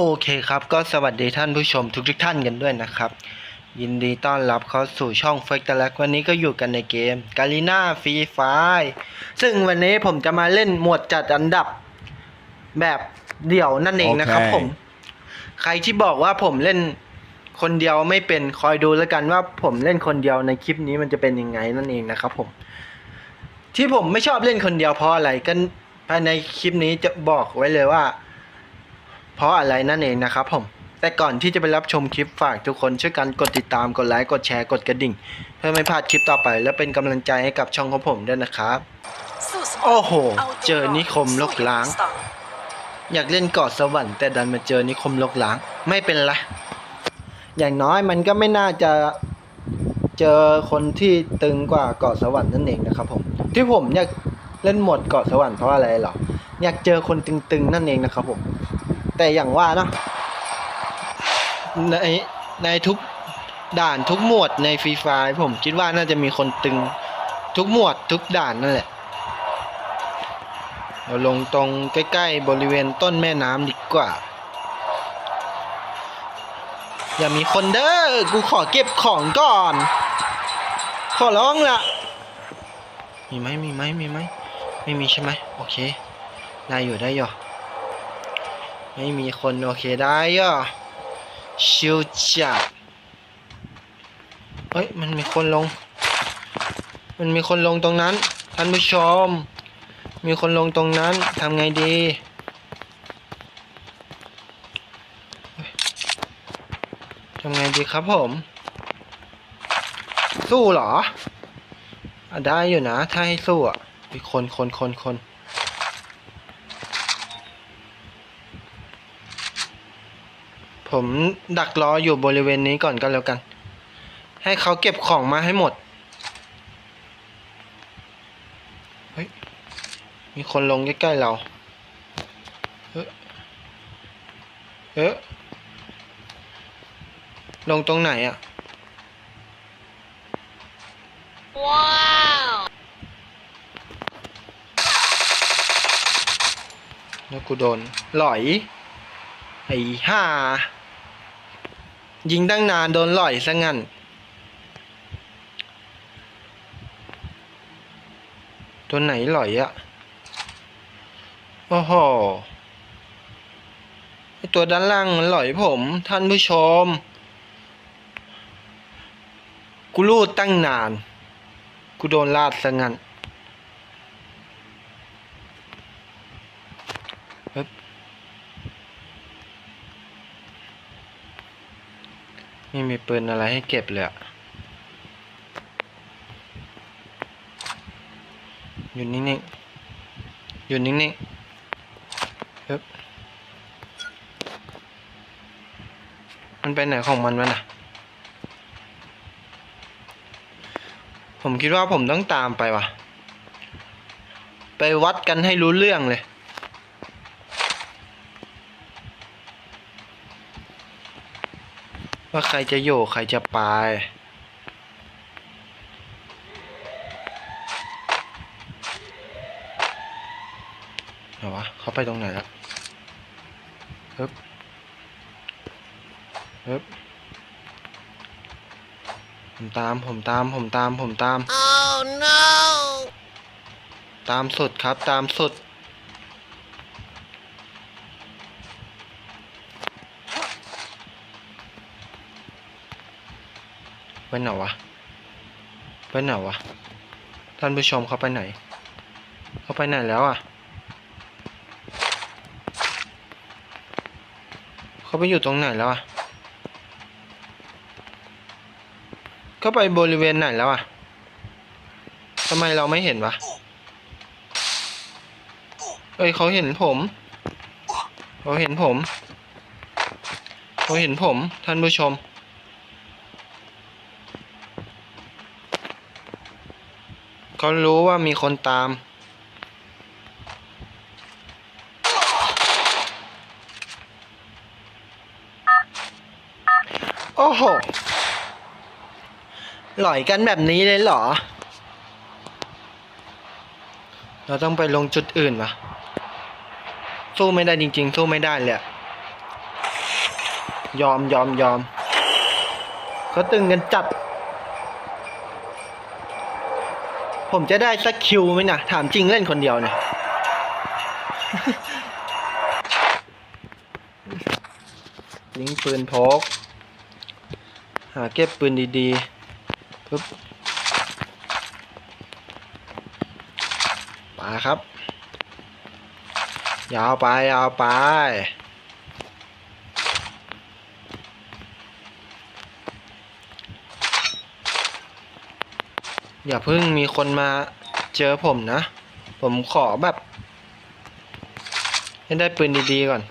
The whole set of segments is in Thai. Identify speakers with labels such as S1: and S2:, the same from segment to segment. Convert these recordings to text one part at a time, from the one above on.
S1: โอเคครับ ก็สวัสดีท่านผู้ชมทุกทุกๆท่านกันด้วยนะครับ ยินดีต้อนรับเข้าสู่ช่องเฟกต l ลกวันนี้ก็อยู่กันในเกมกาลีนาฟรีไฟซึ่งวันนี้ผมจะมาเล่นหมวดจัดอันดับแบบเดี่ยวนั่นเองนะครับ
S2: โอเค
S1: ผม ใครที่บอกว่าผมเล่นคนเดียวไม่เป็นคอยดูแล้วกันว่าผมเล่นคนเดียวในคลิปนี้มันจะเป็นยังไงนั่นเองนะครับผม ที่ผมไม่ชอบเล่นคนเดียวเพราะอะไรกันภายในคลิปนี้จะบอกไว้เลยว่า เพราะอะไรนั่นเองนะครับผมแต่ก่อนที่จะไปรับชมคลิปฝากทุกคนช่วยกันกดติดตามกดไลค์กดแชร์กดกระดิ่ง เพื่อไม่พลาดคลิปต่อไป และเป็นกำลังใจให้กับช่องของผมด้วยนะครับ โอ้
S3: โอ้
S1: โหเจอนิคมลกล้า
S3: ง
S1: อยากเล่นเกาะสวรรค์แต่ดันมาเจอนิคมลกล้าง ไม่เป็นไรอย่างน้อยมันก็ไม่น่าจะเจอคนที่ตึงกว่าเกาะสวรรค์นั่นเองนะครับผมที่ผมอยากเล่นหมดเกาะสวรรค์เพราะอะไรหรออยากเจอคนตึงๆนั่นเองนะครับผม แต่อย่างว่าเนาะในในทุกด่านทุกหมวดในฟรีไฟผมคิดว่าน่าจะมีคนตึงทุกหมวดทุกด่านนั่นแหละเราลงตรงใกล้ๆบริเวณต้นแม่น้ำดีกว่า อย่ามีคนเด้อ กูขอเก็บของก่อน ขอร้องละมีไหมมีไหมมีไหมไม่มีใช่ไหมโอเค ได้อยู่ได้อยู่ ไม่มีคนโอเคได้ย่อชิวจัดเฮ้ยมันมีคนลง มันมีคนลงตรงนั้น ท่านผู้ชม มีคนลงตรงนั้นทำไงดีทำไงดีครับผม สู้เหรออได้อยู่นะ ถ้าให้สู้อะมีคนคนคนคน ผมดักรออยู่บริเวณนี้ก่อนก็แล้วกัน ให้เขาเก็บของมาให้หมด เฮ้ย มีคนลงใกล้ๆเรา เอ๊ะเอ๊ะลงตรงไหนอะ
S3: ว้าว
S1: แล้วกูโดนหลอย ไอ้ห่า ยิงตั้งนานโดนหลอยซะงั้นตัวไหนหลอยอะโอ้โหตัวด้านล่างมันหลอยผมท่านผู้ชม กูรูดตั้งนาน กูโดนลาดซะงั้นเฮ้ย ไม่มีปืนอะไรให้เก็บเลยอะอยู่นิ่งๆอยู่นิ่งๆเฮ้ยมันไปไหนของมันวะน่ะ ผมคิดว่าผมต้องตามไปว่ะ ไปวัดกันให้รู้เรื่องเลย ว่าใครจะอยู่ใครจะไปไหนวะเขาไปตรงไหนแล้วฮึบฮึบผมตามผมตามผมตามผมตาม
S3: โอ้ no
S1: ตามสุดครับตามสุด ไปไหนวะ ไปไหนวะ ท่านผู้ชมเขาไปไหน เขาไปไหนแล้วอะ เขาไปอยู่ตรงไหนแล้วอะ เขาไปบริเวณไหนแล้วอะทำไมเราไม่เห็นวะ เอ้ยเขาเห็นผม เขาเห็นผม เขาเห็นผม ท่านผู้ชม เขารู้ว่ามีคนตาม โอ้โห หล่อยกันแบบนี้เลยเหรอ เราต้องไปลงจุดอื่นวะสู้ไม่ได้จริง ๆ สู้ไม่ได้เลยยอมยอมยอมเขาตึงกันจัด ผมจะได้สักคิวไหมนะถามจริงเล่นคนเดียวเนี่ยยิงปืนพก หาเก็บปืนดีๆปึ๊บมาครับ ยาวไป ยาวไป อย่าเพิ่งมีคนมาเจอผมนะ ผมขอแบบ ให้ได้ปืนดีๆก่อน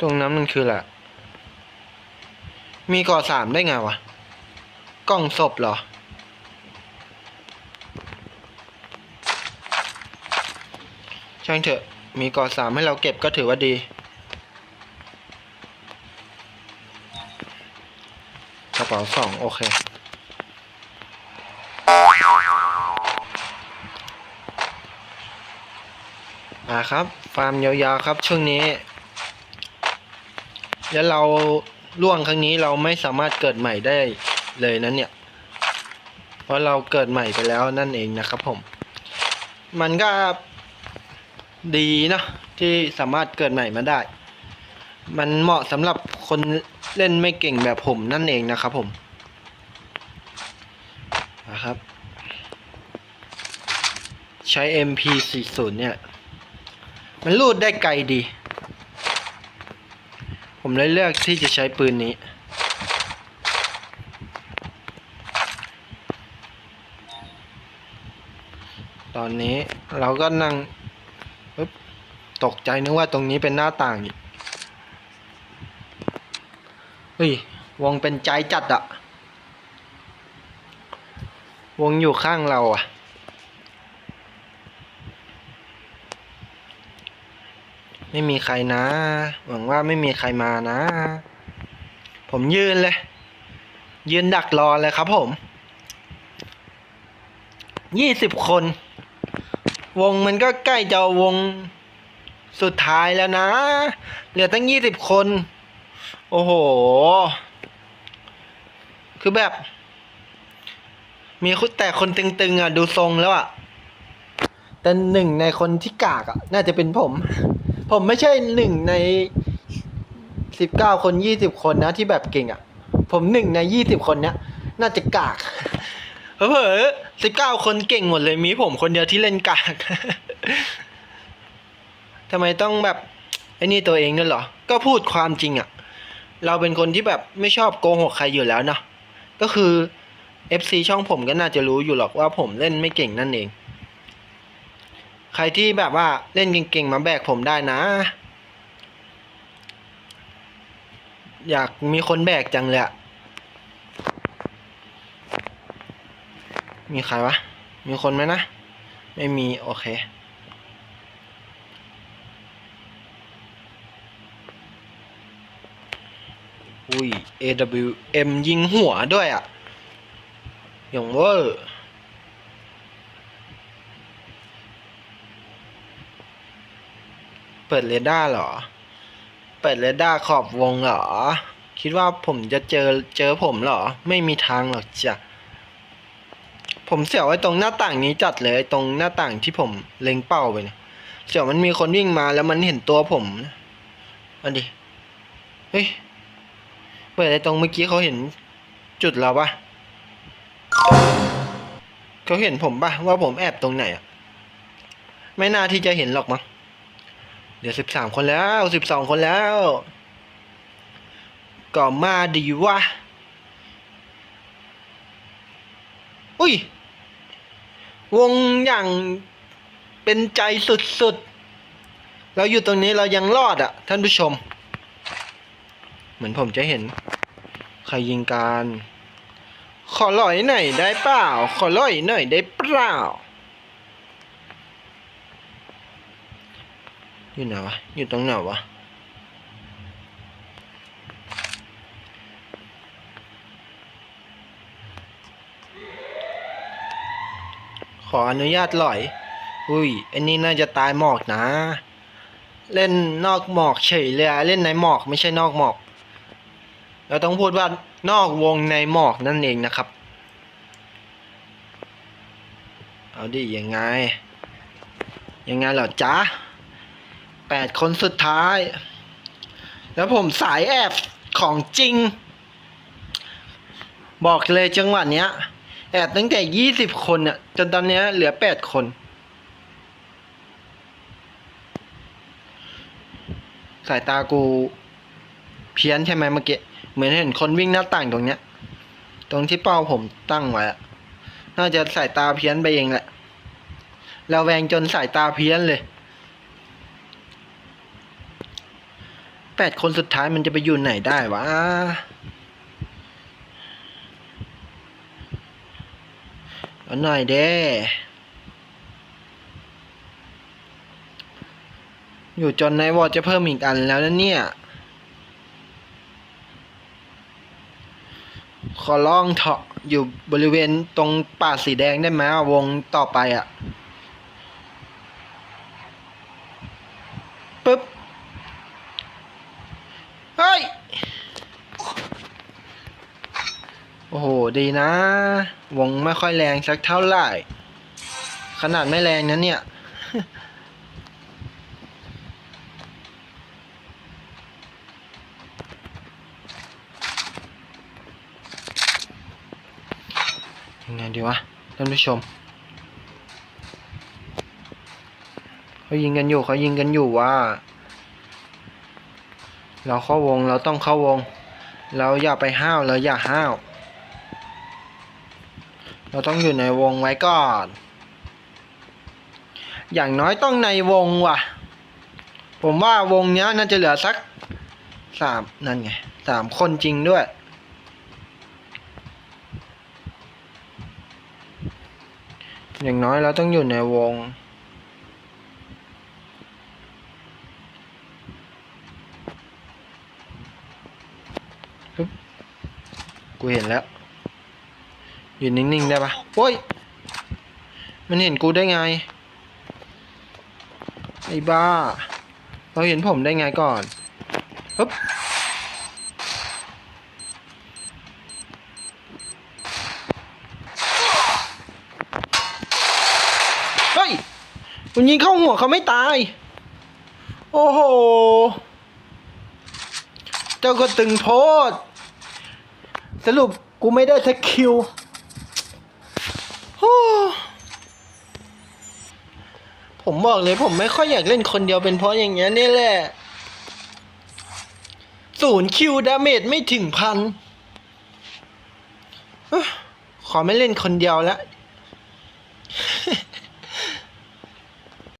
S1: ตรงนั้นมันคืออะไรมีก่อสามได้ไงวะ กล้องศพเหรอ ช่างเถอะ มีก่อสามให้เราเก็บก็ถือว่าดีกระเป๋าสองโอเค อ่าครับ ฟาร์มยาวๆครับช่วงนี้ แล้วเราล่วงครั้งนี้เราไม่สามารถเกิดใหม่ได้เลยนั้นเนี่ย เพราะเราเกิดใหม่ไปแล้วนั่นเองนะครับผม มันก็ดีนะที่สามารถเกิดใหม่มาได้ มันเหมาะสำหรับคนเล่นไม่เก่งแบบผมนั่นเองนะครับผมนะครับ ใช้ MP40 เนี่ย มันลูดได้ไกลดี ผมเลยเลือกที่จะใช้ปืนนี้ ตอนนี้เราก็นั่งปึ๊บตกใจนึกว่าตรงนี้เป็นหน้าต่างอีกเฮ้ย วงเป็นใจจัดอะวงอยู่ข้างเราอะ ไม่มีใครนะ หวังว่าไม่มีใครมานะ ผมยืนเลย ยืนดักรอเลยครับผมยี่สิบคน วงมันก็ใกล้จะวงสุดท้ายแล้วนะ เหลือตั้งยี่สิบคน โอ้โห คือแบบ มีแต่คนตึงๆอะ ดูทรงแล้วอะ แต่หนึ่งในคนที่กากอะ น่าจะเป็นผม ผมไม่ใช่หนึ่งในสิบเก้าคนยี่สิบคนนะที่แบบเก่งอะ ผมหนึ่งในยี่สิบคนเนี้ยน่าจะกากเผลอสิบเก้าคนเก่งหมดเลยมีผมคนเดียวที่เล่นกากทำไมต้องแบบไอ้นี่ตัวเองด้วยเหรอ ก็พูดความจริงอะ่ะ เราเป็นคนที่แบบไม่ชอบโกหกใครอยู่แล้วเนาะก็คือ FC ช่องผมก็น่าจะรู้อยู่หรอกว่าผมเล่นไม่เก่งนั่นเอง ใครที่แบบว่าเล่นเก่งๆ มาแบกผมได้นะ อยากมีคนแบกจังเลยอะมีใครวะ มีคนไหมนะ ไม่มี โอเคอุ้ย AWM ยิงหัวด้วยอะ่ะอย่างเวอร์ เปิดเรดาร์หรอ เปิดเรดาร์ขอบวงหรอ คิดว่าผมจะเจอเจอผมหรอ ไม่มีทางหรอกจ้ะ ผมเสียวไอ้ตรงหน้าต่างนี้จัดเลยตรงหน้าต่างที่ผมเล็งเป้าไปเนี่ยเสียวมันมีคนวิ่งมาแล้วมันเห็นตัวผมอันดิ เฮ้ย เปิดไอ้ตรงเมื่อกี้เขาเห็นจุดเราปะเขาเห็นผมปะว่าผมแอบตรงไหนอะไม่น่าที่จะเห็นหรอกมั้ง เดี๋ยวสิบสามคนแล้วสิบสองคนแล้ว ก็มาดีวะ อุ้ย วงอย่างเป็นใจสุดๆ เราอยู่ตรงนี้เรายังรอดอะ ท่านผู้ชม เหมือนผมจะเห็น ใครยิงการ ขอลอยหน่อยได้เปล่า ขอลอยหน่อยได้เปล่า อยู่ไหนวะ อยู่ตรงไหนวะ ขออนุญาตลอย อุ้ย อันนี้น่าจะตายหมอกนะ เล่นนอกหมอกเฉยเลยเล่นในหมอกไม่ใช่นอกหมอก เราต้องพูดว่านอกวงในหมอกนั่นเองนะครับ เอาดิยังไง ยังไงเหรอจ๊ะ แปดคนสุดท้าย แล้วผมสายแอบของจริง บอกเลยจังหวะเนี้ย แอบตั้งแต่ยี่สิบคนอะจนตอนเนี้ยเหลือแปดคน สายตากูเพี้ยนใช่ไหมเมื่อกี้เหมือนเห็นคนวิ่งหน้าต่างตรงเนี้ย ตรงที่เป้าผมตั้งไว้น่าจะสายตาเพี้ยนไปเองแหละเราแวงจนสายตาเพี้ยนเลย แปดคนสุดท้ายมันจะไปอยู่ไหนได้วะ เอาหน่อยเด้อยู่จนในวอร์จะเพิ่มอีกอันแล้วนะเนี่ย ขอลองเถาะอยู่บริเวณตรงป่าสีแดงได้ไหมวงต่อไปอะ่ะปึ๊บ เฮ้ย โอ้โห ดีนะ วงไม่ค่อยแรงสักเท่าไหร่ ขนาดไม่แรงนะเนี่ย ยังไงดีวะท่านผู้ชมเขายิงกันอยู่เขายิงกันอยู่ว่า เราเข้าวงเราต้องเข้าวง เราอย่าไปห้าวเราอย่าห้าว เราต้องอยู่ในวงไว้ก่อน อย่างน้อยต้องในวงว่ะ ผมว่าวงเนี้ยน่าจะเหลือสักสามนั่นไงสามคนจริงด้วย อย่างน้อยเราต้องอยู่ในวงกูเห็นแล้ว อยู่นิ่งๆได้ปะโอ้ย มันเห็นกูได้ไง ไอ้บ้า เราเห็นผมได้ไงก่อนปึ๊บเฮ้ยคุณยิงเข้าหัวเขาไม่ตาย โอ้โห เจ้าก็ตึงโพด สรุปกูไม่ได้สักคิว ผมบอกเลยผมไม่ค่อยอยากเล่นคนเดียวเป็นเพราะอย่างเงี้ยนี่แหละศูนย์คิวดาเมจไม่ถึงพันขอไม่เล่นคนเดียวแล้ว